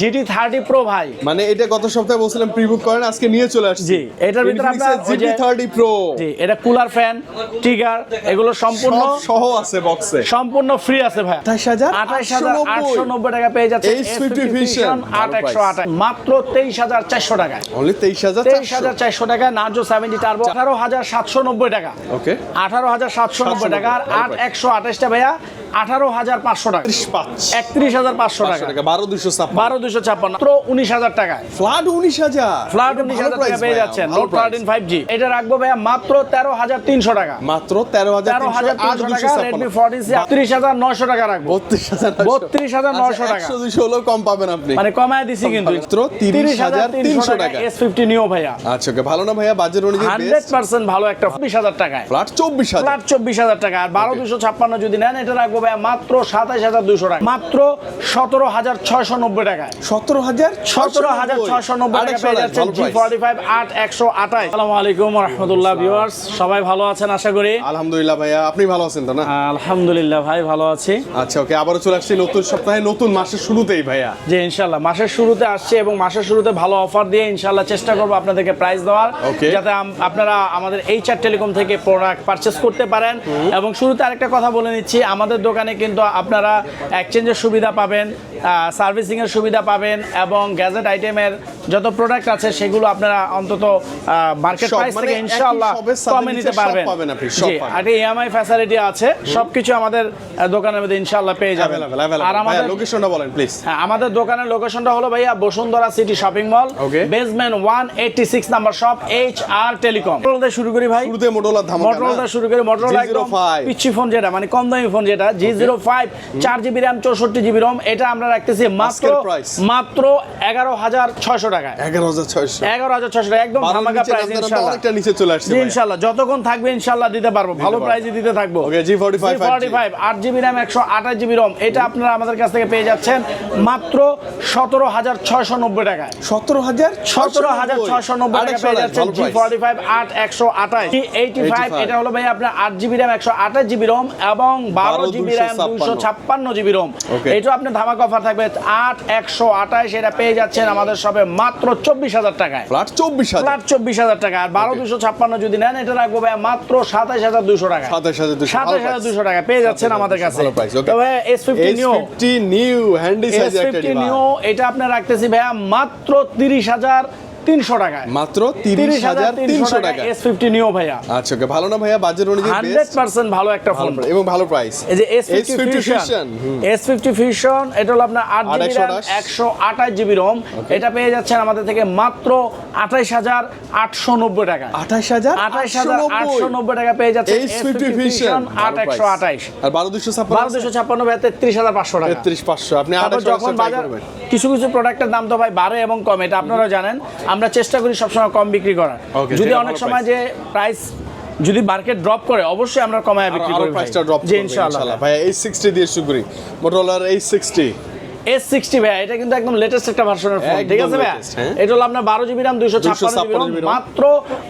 GT thirty pro ভাই। মানে এটা গত সপ্তাহে বলছিলাম প্রিবুক করেন আজকে নিয়ে চলে আসছি। জি, এটার ভিতরে আপনার জিটি থার্টি প্রো জি এটা কুলার ফ্যান ট্রিগার এগুলো সম্পূর্ণ সহ আছে বক্সে সম্পূর্ণ ফ্রি আছে ভাই। আঠাশ হাজার আঠাশ হাজার আটশো নব্বই টাকা পেয়ে যাচ্ছে H50 Vision, আট ভালো একশো আঠাশ। মাত্র তেইশ হাজার চারশো টাকায়। অনলি তেইশ হাজার তেইশ হাজার চারশো টাকা নার্জো সেভেন্টি টার্বো আঠারো হাজার সাতশো নব্বই টাকা। ওকে আঠারো হাজার সাতশো নব্বই টাকা আর আট একশো আঠাশটা ভাইয়া। আঠারো হাজার পাঁচশো টাকা। একত্রিশ হাজার পাঁচশো টাকা। টাকা বারো দুশো বারো দুশো ছাপ্পান্ন উনিশ হাজার টাকায়। ফ্ল্যাট উনিশ হাজার। ফ্ল্যাট উনিশ হাজার টাকা পেয়ে যাচ্ছেন। নোট। থার্টিন ফাইভ জি এটা রাখব ভাইয়া মাত্র তেরো হাজার তিনশো টাকা। মাত্র তেরো হাজার তেরো হাজার তিনশো টাকা রেডমি ফোরটিন সি আটত্রিশ হাজার নয়শো টাকা রাখব। বত্রিশ হাজার বত্রিশ হাজার নয়শো টাকা। একশো দুশো হলেও কম পাবেন আপনি। মানে কমায় দিছি কিন্তু। মাত্র 30,300 টাকা। এস ফিফটি নিও ভাইয়া। আচ্ছা ওকে ভালো না ভাইয়া? বাজেট অনুযায়ী হান্ড্রেড পার্সেন্ট ভালো একটা বিশ হাজার টাকায়। ফ্ল্যাট চব্বিশ হাজার। ফ্ল্যাট চব্বিশ হাজার টাকা। আর বারো. দুশো ছাপ্পান্ন যদি নেন এটা রাখব মাত্র সাতাইশ হাজার দুশো টাকা। মাত্র সতেরো হাজার ছয়শো নব্বই টাকায়। সতেরো হাজার সতেরো হাজার ছয়শো নব্বই টাকা পেয়ে যাচ্ছেন জি ফর্টি ফাইভ আট একশো আঠাশ। আসসালামু আলাইকুম রহমতুল্লাহ ভিউয়ার্স সবাই ভালো আছেন আশা করি? আলহামদুলিল্লাহ ভাইয়া আপনি ভালো আছেন তো না? আলহামদুলিল্লাহ ভাই ভালো আছি। আচ্ছা ওকে আবারও চলে আসছি নতুন সপ্তাহে নতুন মাসের শুরুতেই ভাইয়া। যে ইনশাল্লাহ মাসের শুরুতে আসছে এবং মাসের শুরুতে ভালো অফার দিয়ে ইনশাল্লাহ চেষ্টা করব আপনাদেরকে প্রাইস দেওয়ার. যাতে আপনারা আমাদের এই চার টেলিকম থেকে প্রোডাক্ট পারচেস করতে পারেন। এবং শুরুতে আরেকটা কথা বলে নিচ্ছি আমাদের দোকানে কিন্তু আপনারা এক্সচেঞ্জের সুবিধা পাবেন সার্ভিসিং এর সুবিধা পাবেন এবং গ্যাজেট আইটেমের যত প্রোডাক্ট আছে সেগুলো আপনারা অন্তত মার্কেট প্রাইস থেকে ইনশাআল্লাহ কমে নিতে পারবেন। সব জি আর ইএমআই ফ্যাসিলিটি আছে সবকিছু আমাদের দোকানের মধ্যে ইনশাআল্লাহ পেয়ে যাবেন। আর আমাদের লোকেশনটা বলেন প্লিজ হ্যাঁ আমাদের দোকানের লোকেশনটা হলো ভাইয়া Bashundhara city shopping mall. Basement one eighty six number shop H R telecom Motorola শুরু করি ভাই। শুরুতে মোটরোলা ধামাকা মোটরোলা শুরু করি মোটরোলা একদম পিচ্ছি ফোন যেটা মানে কম দামি ফোন যেটা জি জিরো ফাইভ চার জিবি র্যাম চৌষট্টি জিবি রম এটা আমরা রাখতেছি মাত্র মাত্র এগারো হাজার ছয়শো টাকায়। এগারো হাজার ছয়শো। এগারো হাজার ছয়শো টাকা একদম ধামাকা প্রাইস ইনশাল্লাহ। নিচে চলে আসছে ইনশাল্লাহ যতক্ষণ থাকবে ইনশাল্লাহ দিতে পারব ভালো প্রাইসে দিতে থাকব। Okay G forty five forty five আট জিবি র্যাম একশো আঠাশ জিবি রম এটা আপনারা আমাদের কাছ থেকে পেয়ে যাচ্ছেন মাত্র সতেরো হাজার ছয়শো নব্বই টাকায়। সতেরো হাজার সতেরো হাজার ছয়শো নব্বই টাকা পেয়ে যাচ্ছেন জি ফর্টি ফাইভ আট একশো আঠাশ। এইটি ফাইভ এটা হলো ভাই আপনার আট জিবি র্যাম একশো আঠাশ জিবি রম এবং বারো বারো জিবি র্যাম দুইশো ছাপ্পান্ন জিবি রম। এটা আপনার ধামাক অফার থাকবে আট একশো আঠাশ এটা পেয়ে যাচ্ছেন আমাদের সবে মাত্র চব্বিশ হাজার টাকায়। ফ্ল্যাট চব্বিশ ফ্ল্যাট চব্বিশ হাজার টাকা। আর বারো. দুশো ছাপ্পান্ন যদি নেন এটা রাখব ভাই মাত্র সাতাশ হাজার দুশো টাকা। সাতাশ হাজার দুশো সাতাশ হাজার দুশো টাকা। পেয়ে যাচ্ছেন আমাদের কাছে। তবে S fifty neo new handy একটা ফিফটি এটা আপনার রাখতেছি ভাইয়া মাত্র তিরিশ হাজার তিনশো টাকায়। মাত্র তিরিশ হাজার তিনশো টাকা এস ফিফটি নিও ভাইয়া। আচ্ছা ওকে ভালো না ভাইয়া? বাজেট অনুযায়ী হান্ড্রেড পার্সেন্ট ভালো একটা ফোন এবং ভালো প্রাইস এই যে S fifty fusion S fifty fusion এটা হলো আপনার আট জিবি র্যাম। একশো আঠাশ। জিবি রোম এটা পেয়ে যাচ্ছেন আমাদের থেকে মাত্র আঠাইশ হাজার আটশো নব্বই টাকা। হাজার আঠাইশ হাজার আটশো নব্বই টাকা পেয়ে যাচ্ছে এইচ ফিফটি ভিশন আট একশো আঠাইশ আর বারো দুশো ছাপ্পান্ন বারো দুশো ছাপ্পান্ন ভাই তেত্রিশ হাজার পাঁচশো টাকা। তেত্রিশ পাঁচশো। আপনি যখন বাজার কিছু কিছু প্রোডাক্টের দাম তো ভাই বাড়ে এবং কমে এটা আপনারা জানেন। আমরা চেষ্টা করি সবসময় কম বিক্রি করার। যদি অনেক সময় যে প্রাইস যদি মার্কেট ড্রপ করে অবশ্যই আমরা কমায় বিক্রি করব করি প্রাইসটা ড্রপ করবে ইনশাআল্লাহ। ভাই এই সিক্সটি দিয়ে শুরু করি। মোটরোলার এই সিক্সটি এস সিক্সটি ভাই এটা কিন্তু একদম লেটেস্ট একটা ভার্সনের ফোন ঠিক আছে ভাই হ্যাঁ। এটা হলো আপনার বারো জিবি রাম দুইশো ছাপ্পান্ন জিবি 256 RAM, মাত্র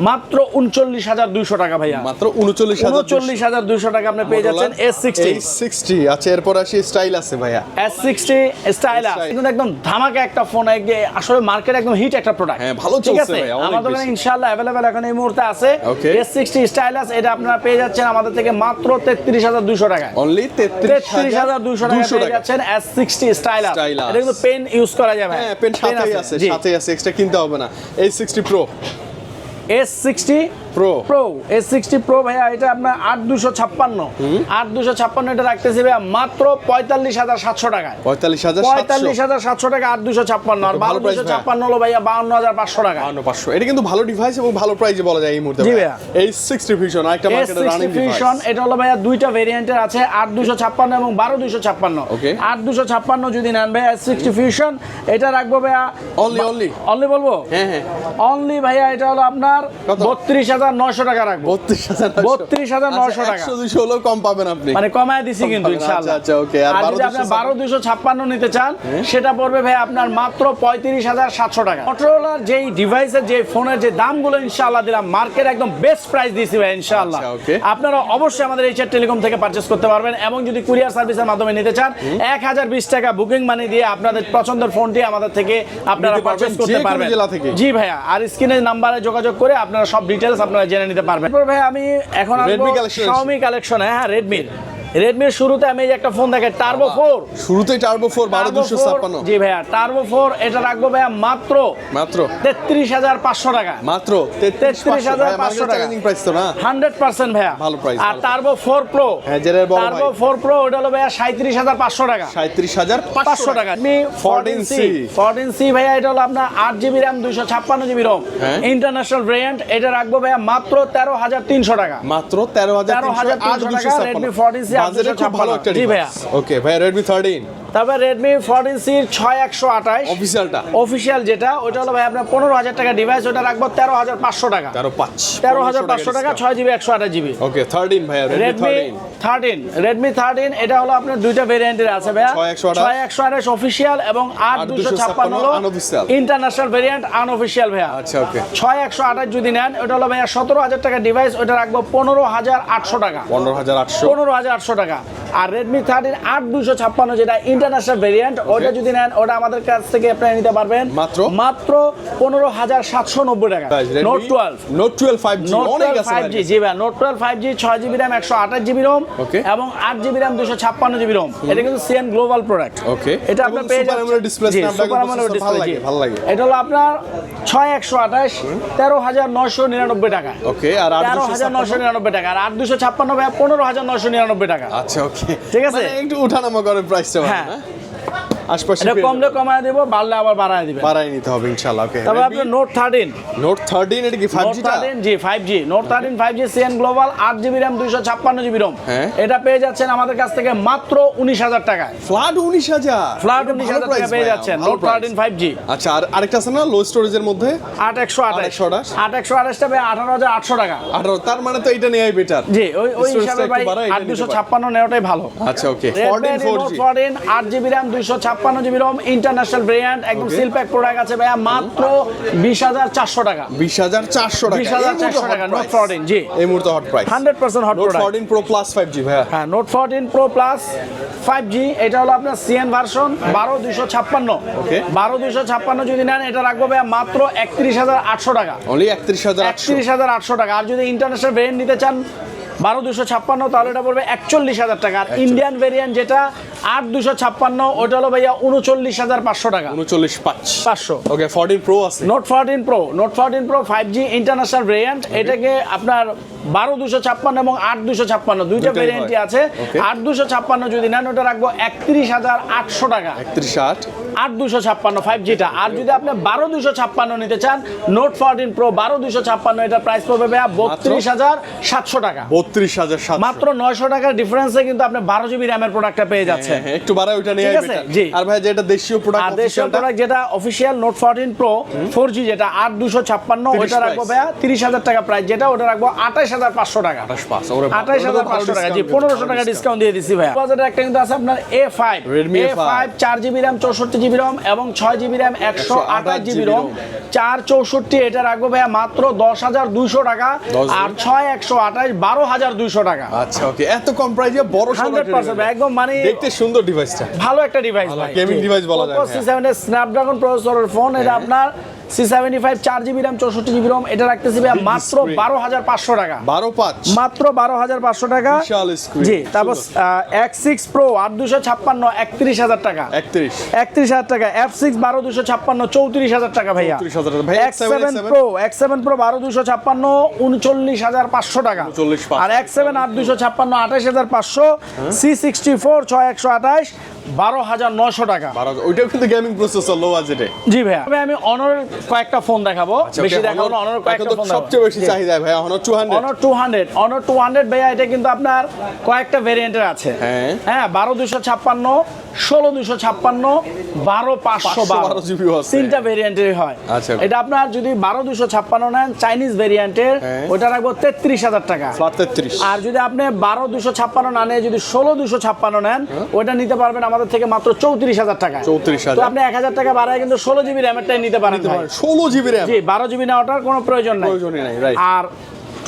মাত্র উনচল্লিশ হাজার দুইশো টাকা ভাইয়া। মাত্র উনচল্লিশ হাজার উনচল্লিশ হাজার দুইশো টাকা আপনি পেয়ে যাচ্ছেন এস সিক্সটি সিক্সটি আচ্ছা এরপর আসি স্টাইল আছে ভাইয়া। S sixty Style। কিন্তু একদম ধামাকা একটা ফোন আসলে মার্কেট একদম হিট একটা প্রোডাক্ট হ্যাঁ, ভালো ঠিক আছে? আমাদের। ইনশাআল্লাহ অ্যাভেলেবেল এখন এই মুহূর্তে আছে। এস সিক্সটি স্টাইলাস এটা আপনারা পেয়ে যাচ্ছেন আমাদের থেকে মাত্র তেত্রিশ হাজার দুইশো টাকা অনলি তেত্রিশ হাজার দুশো টাকা পেয়ে যাচ্ছেন এস সিক্সটি স্টাইলার Stylus। এটা কিন্তু পেন ইউজ করা যাবে। হ্যাঁ পেন সাথেই আছে। সাথেই আছে এক্সট্রা কিনতে হবে না। এই sixty pro S sixty pro pro S sixty pro ভাইয়া এটা আপনার আট দুশো ছাপ্পান্ন। আট দুশো ছাপ্পান্ন এটা রাখতেছি ভাইয়া মাত্র পঁয়তাল্লিশ হাজার সাতশো টাকায়। পঁয়তাল্লিশ হাজার পঁয়তাল্লিশ হাজার সাতশো টাকা আট দুশো ছাপ্পান্ন। আর বারো দুশো ছাপ্পান্ন হলো ভাইয়া বাউন্ন হাজার পাঁচশো টাকা। বাহান্ন পাঁচশো। এটা কিন্তু ভালো ডিভাইস এবং ভালো প্রাইসে বলা যায় এই মুহূর্তে জি ভাইয়া। এই সিক্সটি ভিশন আরেকটা মার্কেটে রানিং ফিউশন এটা হলো ভাইয়া দুইটা ভেরিয়েন্টের আছে আট দুশো ছাপ্পান্ন এবং বারো দুশো ছাপ্পান্ন. আট দুশো ছাপ্পান্ন যদি নেন ভাইয়া সিক্সটি ফিউশন এটা রাখব ভাইয়া Only, only। অনলি বলব? হ্যাঁ হ্যাঁ। অনলি ভাইয়া এটা হলো আপনার? বত্রিশ হাজার নয়শো টাকা রাখব। বত্রিশ হাজার বত্রিশ হাজার নয়শো টাকা। দুশো হলেও কম পাবেন আপনি। মানে কমায় দিছি কিন্তু আচ্ছা, ইনশাআল্লাহ। আচ্ছা, okay, আর আর যদি 12 আপনার 256 বারো দুশো ছাপ্পান্ন নিতে চান সেটা পড়বে ভাই আপনার মাত্র পঁয়ত্রিশ হাজার সাতশো টাকা। মটোরোলার যেই ডিভাইসের যে ফোনের যে দামগুলো ইনশাআল্লাহ দিলাম মার্কেট একদম বেস্ট প্রাইস দিয়েছি ভাই ইনশাআল্লাহ। আপনারা অবশ্যই আমাদের এইচআর টেলিকম থেকে পারচেস করতে পারবেন এবং যদি কুরিয়ার সার্ভিসের মাধ্যমে নিতে চান এক হাজার বিশ টাকা বুকিং মানি দিয়ে আপনাদের পছন্দের ফোনটি আমাদের থেকে আপনারা পারচেস করতে পারবেন। জেলা থেকে। জি ভাইয়া আর স্ক্রিনের নাম্বারে যোগাযোগ করে আপনারা সব ডিটেলস আপনারা জেনে নিতে পারবেন ভাই আমি এখন আসব Redmi। Xiaomi কালেকশন হ্যাঁ রেডমির রেডমির শুরুতে আমি এই একটা ফোন দেখে টার্বো ফোর শুরুতেই টার্বো ফোর বারো দুশো ছাপ্পান্ন। জি ভাইয়া টার্বো ফোর এটা রাখব ভাইয়া মাত্র মাত্র। তেত্রিশ হাজার পাঁচশো টাকা। মাত্র 33,500 টাকা। চ্যালেঞ্জিং প্রাইস তো না? হান্ড্রেড পার্সেন্ট ভাইয়া। ভালো price, আর টার্বো ফোর প্রো হ্যাঁ, টার্বো ফোর প্রো ওটা হলো ভাইয়া সাঁত্রিশ হাজার পাঁচশো টাকা। সাঁত্রিশ হাজার পাঁচশো টাকা। আমি fourteen 14C C fourteen C ভাইয়া এটা হলো আপনার আট জিবি র্যাম দুইশো ছাপ্পান্ন জিবি রোম। ইন্টারন্যাশনাল ভ্যারিয়েন্ট এটা রাখব ভাইয়া মাত্র তেরো হাজার তিনশো টাকা। মাত্র তেরো হাজার তেরো হাজার তিনশো টাকা রেডমি ফোরটিন সি আট খুব ভালো একটা জি ভাইয়া। ওকে ভাই রেডমি থার্টিন তারপর সির ছয় একশো আঠাশ। অফিসিয়াল যেটা ওটা হলো ভাই আপনার পনেরো হাজার টাকা ডিভাইস ওটা রাখব তেরো হাজার পাঁচশো টাকা। তেরো পাঁচ তেরো হাজার পাঁচশো টাকা ছয় জিবি একশো আঠাশ জিবি। ওকে থার্টিন ভাইয়া রেডমি রেডমি থার্টিন থার্টিন এটা হলো আপনার দুইটা ভেরিয়েন্টের আছে ভাইয়া। 6128 ছয় একশো আঠাশ অফিসিয়াল এবং আট দুশো ছাপ্পান্ন হলো ইন্টারন্যাশনাল ভেরিয়েন্ট আনঅফিসিয়াল ভাইয়া। আচ্ছা ওকে ছয় একশো আঠাশ যদি নেন ওটা হলো ভাইয়া সতেরো হাজার টাকা ডিভাইস ওটা রাখব পনেরো হাজার আটশো টাকা। পনেরো হাজার আটশো টাকা। আর রেডমি থার্টিন আট দুশো ছাপ্পান্ন যেটা ইন্টারন্যাশনাল ভেরিয়েন্ট ওটা যদি নেন ওটা আমাদের কাছ থেকে আপনারা নিতে পারবেন। মাত্র? মাত্র পনেরো হাজার সাতশো নব্বই টাকা। Note twelve note twelve five G note twelve five G জি ভাই নোট টুয়েলভ ফাইভ জি ছয় জিবি র্যাম একশো আঠাশ জিবি রোম. এবং আট জিবি র্যাম দুশো ছাপ্পান্ন জিবি রোম এটা কিন্তু সিএন গ্লোবাল প্রোডাক্ট ওকে এটা আপনার পেয়ে ভালো ডিসপ্লে ভালো লাগে। এটা হলো আপনার ছয় একশো আঠাশ তেরো হাজার নয়শো নিরানব্বই টাকা। ওকে আর তেরো হাজার নয়শো নিরানব্বই টাকা। আর আট দুশো ছাপ্পান্ন ভাই পনেরো হাজার নয়শো নিরানব্বই টাকা। আচ্ছা ওকে ঠিক আছে? মানে একটু উঠানামা করে প্রাইসটা হ্যাঁ। আশপাশে এটা কমলে কমায় দেবো বাড়লে আবার বাড়ায় দিবেন। বাড়াই নিতে হবে ইনশাআল্লাহ ওকে তবে আপনার নোট থার্টিন নোট থার্টিন এটা কি five note জিটা G five G note thirteen five G CN global আট জিবি র্যাম দুইশো ছাপ্পান্ন জিবি রোম হ্যাঁ। এটা পেয়ে যাচ্ছেন আমাদের কাছ থেকে মাত্র উনিশ হাজার টাকায়। ফ্ল্যাট উনিশ হাজার? ফ্ল্যাট এটা উনিশ ভালো হাজার টাকা পেয়ে যাচ্ছেন। Note price। Thirteen five G আচ্ছা আর আরেকটা আছে না লো স্টোরেজের মধ্যে? আট একশো আঠাশ। 828 আট একশো আঠাশটা ভাই আঠারো হাজার আটশো টাকা। আঠারো তার মানে তো এটা নেওয়াই বেটার জি ওই ওই হিসাবে ভাই বাড়ায়, এটা আট নিতে দুশো পারেন। ছাপ্পান্ন নেওয়াটাই ভালো। আচ্ছা okay Redmi fourteen four Note G 14 আট জিবি র্যাম দুইশো ছাপ্পান্ন জিবি রোম ইন্টারন্যাশনাল ভেরিয়েন্ট একদম সিল প্যাক প্রোডাক্ট আছে ভাইয়া মাত্র বিশ হাজার চারশো টাকা। বিশ হাজার চারশো টাকা। বিশ হাজার চারশো টাকা নোট ফোরটিন জি। এই মুহূর্তে hot price hundred percent hot note fourteen pro plus five G ভাইয়া। হ্যাঁ note fourteen pro plus five G এটা হলো আপনার সিএন ভার্সন বারো দুইশো ছাপ্পান্ন. বারো দুইশো ছাপ্পান্ন যদি নেন এটা রাখব ভাইয়া মাত্র একত্রিশ হাজার আটশো টাকা। অনলি একত্রিশ হাজার একত্রিশ হাজার আটশো টাকা। আর যদি ইন্টারন্যাশনাল ভেরিয়েন্ট নিতে চান বারো দুশো ছাপ্পান্ন তাহলে এটা পড়বে একচল্লিশ হাজার টাকা। আর ইন্ডিয়ান ভেরিয়েন্ট যেটা আট দুশো ছাপ্পান্ন ওটা হলো ভাইয়া উনচল্লিশ হাজার পাঁচশো টাকা। উনচল্লিশ পাঁচ। পাঁচশো। ওকে ফোরটিন প্রো আছে। Note fourteen pro note fourteen pro five G international variant এটাকে আপনার বারো দুশো ছাপ্পান্ন এবং আট দুশো ছাপ্পান্ন দুইটা ভেরিয়েন্টই আছে। আট দুশো ছাপ্পান্ন যদি নেন ওটা রাখব একত্রিশ হাজার আটশো টাকা। একত্রিশ আট। আট দুশো ছাপ্পান্ন ফাইভ জিটা আর যদি আপনি বারো দুশো ছাপ্পান্ন নিতে চান নোট ফোরটিন প্রো বারো দুশো ছাপ্পান্ন এটা প্রাইস পড়বে ভাইয়া বত্রিশ হাজার সাতশো টাকা। বত্রিশ হাজার মাত্র নয়শো টাকার ডিফারেন্সে কিন্তু আপনি বারো জিবি র্যামের প্রোডাক্টটা পেয়ে যাচ্ছেন। একটু বাড়ায় ওইটা নিয়ে জি। আর ভাই যেটা দেশীয় প্রোডাক্ট দেশীয় প্রোডাক্ট যেটা official note fourteen pro four G যেটা আট দুশো ছাপ্পান্ন 30 রাখব তিরিশ হাজার টাকা প্রাইস যেটা ওটা রাখব আঠাশ হাজার পাঁচশো টাকা। আঠাশ হাজার পাঁচশো টাকা জি পনেরোশো টাকা ডিসকাউন্ট দিয়ে দিচ্ছি ভাইয়া। বাজারে একটা কিন্তু আছে আপনার A five Redmi A five চার জিবি র্যাম চৌষট্টি জিবি রম এবং ছয় জিবি র্যাম একশো আঠাশ জিবি রম চার চৌষট্টি এটা রাখব ভাইয়া মাত্র দশ হাজার দুইশো টাকা আর ছয় একশো আঠাশ বারো হাজার দুইশো টাকা। আচ্ছা ওকে এত কম প্রাইসে বড় হান্ড্রেড পার্সেন্ট একদম মানে দেখতে সুন্দর ডিভাইসটা ভালো একটা ডিভাইস গেমিং ডিভাইস বলা যায়, স্ন্যাপড্রাগন প্রসেসরের ফোন এটা আপনার সি সেভেন্টি ফাইভ চার জিবি র্যাম চৌষট্টি জিবি রম এটা রাখতেছি ভাইয়া মাত্র বারো হাজার পাঁচশো টাকা। বারো পাঁচ। মাত্র বারো হাজার পাঁচশো টাকা। জি তারপর। এক্স সিক্স প্রো আট দুশো ছাপ্পান্ন একত্রিশ হাজার টাকা। একত্রিশ। একত্রিশ হাজার টাকা। এফ সিক্স বারো দুশো ছাপ্পান্ন চৌত্রিশ হাজার টাকা ভাইয়া। 34,000 টাকা। ভাই, X seven X7? Pro X seven pro বারো দুশো ছাপ্পান্ন উনচল্লিশ হাজার পাঁচশো টাকা। 39,500 আর এক্স সেভেন আট দুশো ছাপ্পান্ন আঠাশ হাজার পাঁচশো। সি সিক্সটি ফোর ছয় একশো আঠাশ। বারো হাজার নশো টাকা। ওইটাও কিন্তু গেমিং প্রসেসর লো বাজেটে জি ভাইয়া। তবে আমি অনর কয়েকটা ফোন দেখাবো। বেশি দেখাবো না অনারের কয়েকটা ফোন আচ্ছা, সবচেয়ে বেশি চাহিদা ভাই Honor two hundred Honor two hundred Honor two hundred ভাইয়া এটা কিন্তু আপনার কয়েকটা ভেরিয়েন্টের আছে। হ্যাঁ। হ্যাঁ বারো দুশো ছাপ্পান্ন ষোলো দুশো ছাপ্পান্ন বারো পাঁচশো বারো। 512 তিনটা ভেরিয়েন্টের হয়। আচ্ছা। এটা আপনার যদি বারো দুশো ছাপ্পান্ন নেন চাইনিজ ভেরিয়েন্টের হ্যাঁ। ওটা রাখব তেত্রিশ হাজার টাকা। আর যদি আপনি বারো দুশো ছাপ্পান্ন না নিয়ে যদি ষোলো দুশো ছাপ্পান্ন নেন ওটা নিতে পারবেন আমাদের থেকে মাত্র চৌত্রিশ হাজার টাকা 34,000 তো আপনি এক হাজার টাকা বাড়ায় কিন্তু ষোলো জিবি র্যামেরটাই নিতে পারেন। ষোলো জিবি র্যাম। জি বারো জিবি নেওয়াটার কোনো প্রয়োজন নাই. আর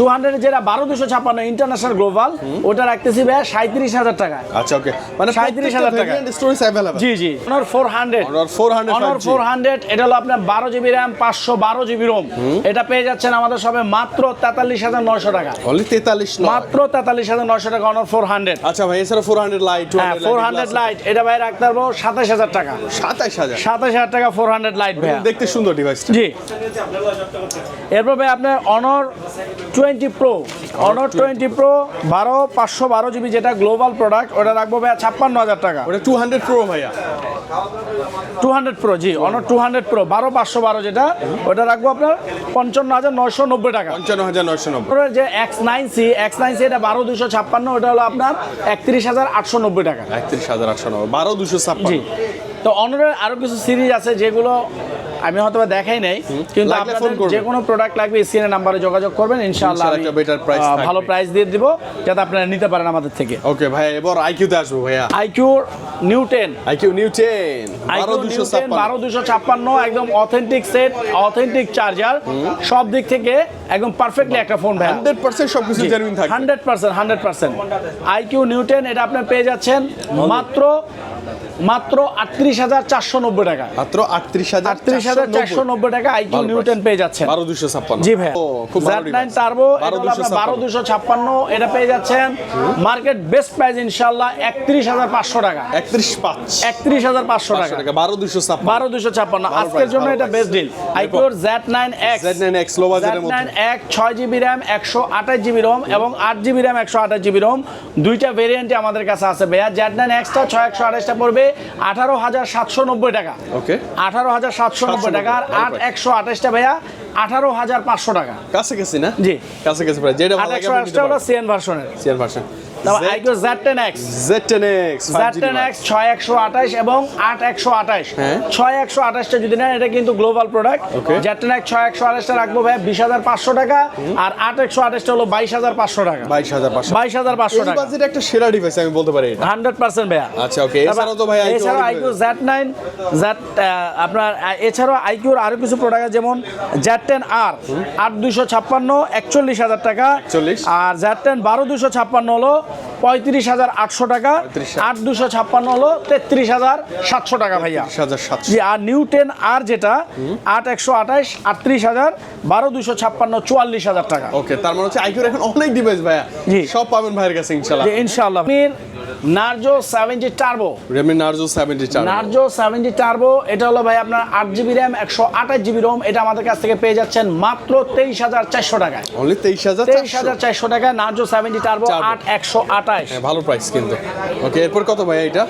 টু হান্ড্রেড যেটা বারো দুশো ছাপ্পান্ন ইন্টারন্যাশনাল গ্লোবাল ওটা রাখতেছি ভাই সাঁত্রিশ হাজার টাকা। আচ্ছা ওকে। মানে 37,000 টাকা। স্টোরেজ অ্যাভেলেবল জি জি। অনর ফোর হান্ড্রেড Honor 400 অনর ফোর হান্ড্রেড এটা হলো আপনার বারো জিবি র্যাম পাঁচশো বারো জিবি রোম এটা পেয়ে যাচ্ছেন আমাদের সবে মাত্র তেতাল্লিশ হাজার নয়শো টাকা। অনলি তেতাল্লিশ মাত্র তেতাল্লিশ হাজার নয়শো টাকা অনর ফোর হান্ড্রেড আচ্ছা ভাই এছাড়া ফোর হান্ড্রেড লাইট হ্যাঁ ফোর হান্ড্রেড লাইট এটা ভাই রাখতে পারব সাতাশ হাজার টাকা। সাতাইশ হাজার? সাতাশ হাজার টাকা ফোর হান্ড্রেড লাইট ভাইয়া। দেখতে সুন্দর ডিভাইসটা জি। এরপর ভাই আপনার Honor twenty pro Honor twenty pro বারো পাঁচশো বারো জিবি যেটা গ্লোবাল প্রোডাক্ট ওটা রাখব ভাইয়া ছাপ্পান্ন হাজার টাকা। ওটা টু হান্ড্রেড প্রো ভাইয়া। টু হান্ড্রেড প্রো জি অনর টু হান্ড্রেড প্রো বারো পাঁচশো বারো যেটা ওটা রাখব আপনার পঞ্চান্ন হাজার নয়শো নব্বই টাকা। পঞ্চান্ন হাজার নয়শো নব্বই। যে X nine C X nine C এটা বারো দুশো ছাপ্পান্ন ওটা হলো আপনার একত্রিশ হাজার আটশো নব্বই টাকা। একত্রিশ হাজার আটশো নব্বই বারো দুশো জি ছাপ্পান্ন তো অনরের আরও কিছু সিরিজ আছে যেগুলো আমি হয়তো দেখাই নাই কিন্তু আপনাদের যে কোনো প্রোডাক্ট লাগবে স্ক্রিনের নাম্বারে যোগাযোগ করবেন ইনশাআল্লাহ একটা আহ, থাকবে। ভালো প্রাইস দিয়ে দিব যাতে আপনারা নিতে পারেন আমাদের থেকে। ওকে ভাই এবার আইকিউতে আসব ভাইয়া। নিউ আইকিউ নিউ টেন বারো আইকিউ দুশো নিউ টেন বারো ছাপ্পান্ন। দুশো ছাপ্পান্ন একদম অথেন্টিক সেট অথেন্টিক চার্জার সব দিক থেকে একদম পারফেক্টলি একটা ফোন ভাই হান্ড্রেড পার্সেন্ট সব কিছু genuine percent hundred percent iQOO Neo ten এটা আপনার পেয়ে যাচ্ছেন মাত্র মাত্র আটত্রিশ হাজার চারশো নব্বই টাকা। মাত্র আটত্রিশ হাজার আটত্রিশ হাজার চারশো নব্বই টাকা আইকিউ নিউটেন পেয়ে যাচ্ছেন। বারো দুশো ছাপ্পান্ন। জি ভাই। Z9 device। টার্বো বারো দুশো ছাপ্পান্ন। এটা পেয়ে যাচ্ছেন। মার্কেট বেস্ট প্রাইস ইনশাল্লাহ একত্রিশ হাজার পাঁচশো টাকা। একত্রিশ পাঁচ। একত্রিশ হাজার পাঁচশো টাকা। বারো দুশো ছাপ্পান্ন। বারো দুশো ছাপ্পান্ন আজকের জন্য এটা। Best deal আইকিউর Z nine X Z nine X low বাজেটের মধ্যে। এক ছয় জিবি র্যাম একশো আঠাশ জিবি রোম এবং আট জিবি র্যাম একশো আঠাশ জিবি রোম দুইটা ভেরিয়েন্টে আমাদের কাছে আছে ভাইয়া। জেড নাইন এক্সটা ছয় একশো আঠাশটা পড়বে আঠারো হাজার সাতশো নব্বই টাকা। ওকে। আঠারো হাজার সাতশো নব্বই টাকা আর আট একশো আঠাশটা ভাইয়া আঠারো হাজার পাঁচশো টাকা। কাছাকাছি না? জি। কাছাকাছি প্রায় যেটা একশো আঠাশটা হলো সিএন ভার্সনের সিএন ভার্সন তারপর iQOO Z ten X Z ten X Z ten X ছয় একশো আঠাশ এবং আট একশো আঠাশ। হ্যাঁ। যদি এটা কিন্তু গ্লোবাল প্রোডাক্ট রাখব ভাই টাকা। আর একশো আঠাশটা হলো পাঁচশো টাকা। এই একটা সেরা ডিভাইস আমি বলতে পারি এটা। ভাইয়া। আচ্ছা, এছাড়াও তো ভাই এছাড়াও আইকিউ আপনার এছাড়াও আইকিউর আরও কিছু প্রোডাক্ট যেমন জেড টেন আর আট দুশো ছাপ্পান্ন একচল্লিশ হাজার টাকা। 41 আর জেড টেন বারো দুশো ছাপ্পান্ন হলো পঁয়ত্রিশ হাজার আটশো টাকা। 35,000 আট দুশো ছাপ্পান্ন হলো তেত্রিশ হাজার সাতশো টাকা ভাইয়া। হাজার সাতশো। আর নিউ টেন আর যেটা আট একশো আঠাশ আটত্রিশ হাজার বারো দুশো ছাপ্পান্ন চুয়াল্লিশ হাজার টাকা। ওকে তার মানে হচ্ছে আইকিউর এখন অনেক ডিভাইস ভাইয়া। জি। সব পাবেন ভাইয়ের কাছে ইনশাল্লাহ Mir Narzo seventy turbo Realme Narzo seventy Narzo seventy turbo এটা হলো ভাই আপনার আট জিবি র্যাম একশো আঠাশ জিবি রোম এটা আমাদের কাছ থেকে পেয়ে যাচ্ছেন মাত্র তেইশ হাজার চারশো টাকায়। অনলি তেইশ হাজার তেইশ হাজার চারশো টাকায় নার্জো সেভেন্টি টার্বো আট একশো আঠাশ। হ্যাঁ ভালো প্রাইস কিন্তু। ওকে এরপর কত ভাই এটা?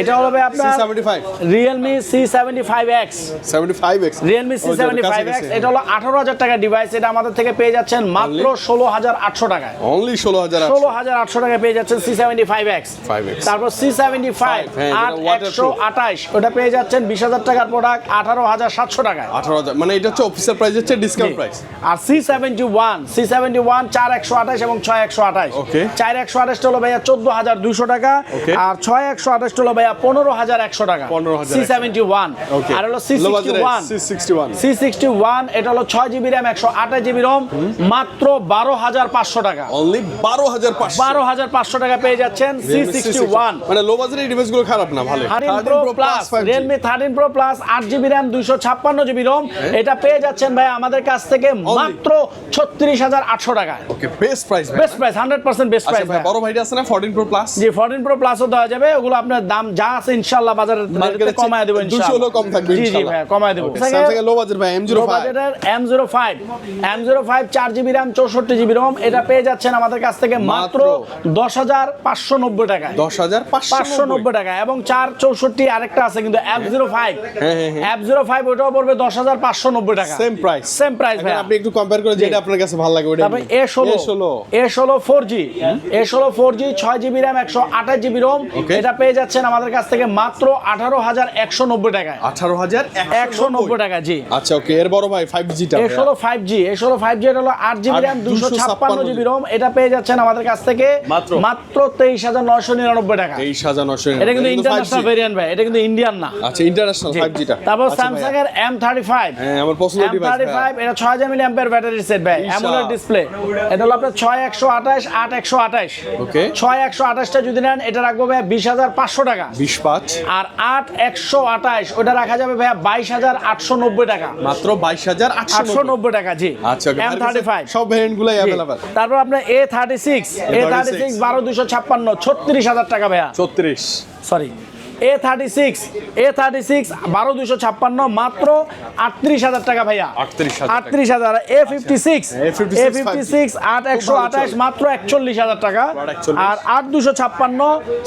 এটা হলো ভাই আপনার seventy five Realme C seventy five X seventy five X Realme C seventy five X এটা হলো আঠারো হাজার টাকা ডিভাইস এটা আমাদের থেকে পেয়ে যাচ্ছেন মাত্র ষোলো হাজার আটশো টাকায়। অনলি ষোলো হাজার ষোলো হাজার আটশো টাকায় পেয়ে যাচ্ছেন সি সেভেন্টি ফাইভ এক্স তারপর সি সেভেন্টি ফাইভ আট একশো। আঠাশ ওটা পেয়ে যাচ্ছেন বিশ হাজার টাকার প্রোডাক্ট আঠারো হাজার সাতশো টাকায়। আঠারো হাজার মানে এটা হচ্ছে অফিসিয়াল প্রাইস হচ্ছে ডিসকাউন্ট প্রাইস আর C seventy one C seventy one চার একশো আঠাশ এবং ছয় একশো আঠাশ। চার একশো আঠাশটা হলো ভাইয়া চোদ্দ হাজার দুশো টাকা। আর ছয় একশো আঠাশটা হলো ভাইয়া পনেরো হাজার একশো টাকা। 15,100 সি সেভেন্টি ওয়ান আর হলো C sixty one C sixty one C sixty one এটা হলো ছয় জিবি র্যাম একশো আঠাশ জিবি রোম মাত্র বারো হাজার পাঁচশো টাকা। অনলি বারো হাজার বারো হাজার পাঁচশো টাকা পেয়ে যাচ্ছেন সি সিক্সটি ওয়ান মানে লো ডিভাইসগুলো খারাপ না ভালো। Thirteen pro plus Realme thirteen pro plus আট জিবি র্যাম দুইশো ছাপ্পান্ন জিবি রোম এটা পেয়ে যাচ্ছেন ভাই আমাদের কাছ থেকে মাত্র ছত্রিশ হাজার আটশো টাকায়। Okay best price best price hundred percent best price বড় ভাইটা আছে না 14 প্রো প্লাস জি ফোরটিন প্রো প্লাসও দেওয়া যাবে ওগুলো আপনার দাম যা আছে ইনশাল্লাহ বাজারে কমায় দেবো চেয়ে 200 ইনশাল্লাহ হলেও কম থাকবে জি জি ভাই কমায় দেবো। লো বাজেট ভাই M05 বাজেটের M zero five M zero five চার জিবি র্যাম চৌষট্টি জিবি রোম এটা পেয়ে যাচ্ছেন আমাদের কাছ থেকে মাত্র দশ হাজার পাঁচশো নব্বই টাকায়। দশ হাজার পাঁচশো পাঁচশো নব্বই টাকা এবং চার চৌষট্টি আরেকটা আছে কিন্তু অ্যাপ জিরো ফাইভ হ্যাঁ, হ্যাঁ, হ্যাঁ। অ্যাপ জিরো ফাইভ ওটাও পড়বে দশ হাজার পাঁচশো নব্বই টাকা। সেম প্রাইস সেম প্রাইস ভাই আপনি একটু কম্পেয়ার করে যেটা আপনার কাছে ভালো লাগে ওটা তারপরে এ ষোলো ষোলো। এ ষোলো ফোর জি এ ষোলো ফোর জি ছয় জিবি র্যাম একশো আঠাশ জিবি রোম এটা পেয়ে যাচ্ছেন আমাদের কাছ থেকে মাত্র আঠারো হাজার একশো নব্বই টাকায়। আঠারো হাজার একশো নব্বই। টাকা জি। আচ্ছা ওকে এর বড় ভাই ফাইভ জিটা এ ষোলো ফাইভ জি এ ষোলো ফাইভ জি এটা হলো আট জিবি আর র্যাম দুশো ছাপ্পান্ন জিবি রোম এটা পেয়ে যাচ্ছেন আমাদের কাছ থেকে মাত্র? মাত্র তেইশ হাজার নয়শো নিরানব্বই টাকা। এই সাজানো এটা কিন্তু ইন্টারন্যাশনাল ভেরিয়েন্ট ভাই এটা কিন্তু ইন্ডিয়ান না। আচ্ছা ইন্টারন্যাশনাল ফাইভ জিটা তারপর স্যামসাং এর এম থার্টি ফাইভ হ্যাঁ আমার পছন্দ এম ডিভাইস থার্টি ফাইভ এটা ছয় হাজার মিলি অ্যাম্পের ব্যাটারি সেট ভাই বিশাল। ডিসপ্লে এটা হলো আপনার ছয় একশো আঠাশ আট একশো আঠাশ। ছয় একশো আঠাশটা যদি নেন এটা রাখব ভাই বিশ হাজার পাঁচশো টাকা। বিশ পাঁচ। আর আট একশো আঠাশ ওটা রাখা যাবে ভাইয়া বাইশ হাজার আটশো নব্বই টাকা। মাত্র বাইশ হাজার আটশো আটশো নব্বই টাকা জি। আচ্ছা এম থার্টি ফাইভ সব ভ্যারিয়েন্ট গুলাই অ্যাভেলেবল তারপর আপনার A thirty six A thirty six বারো দুশো ছাপ্পান্ন ছত্রিশ হাজার টাকা ভাইয়া। ছত্রিশ। Sorry A thirty six A thirty six বারো দুশো ছাপ্পান্ন মাত্র আটত্রিশ হাজার টাকা ভাইয়া। আটত্রিশ হাজার A fifty six A fifty six আট একশো আঠাশ মাত্র একচল্লিশ হাজার টাকা। আর আট দুশো ছাপ্পান্ন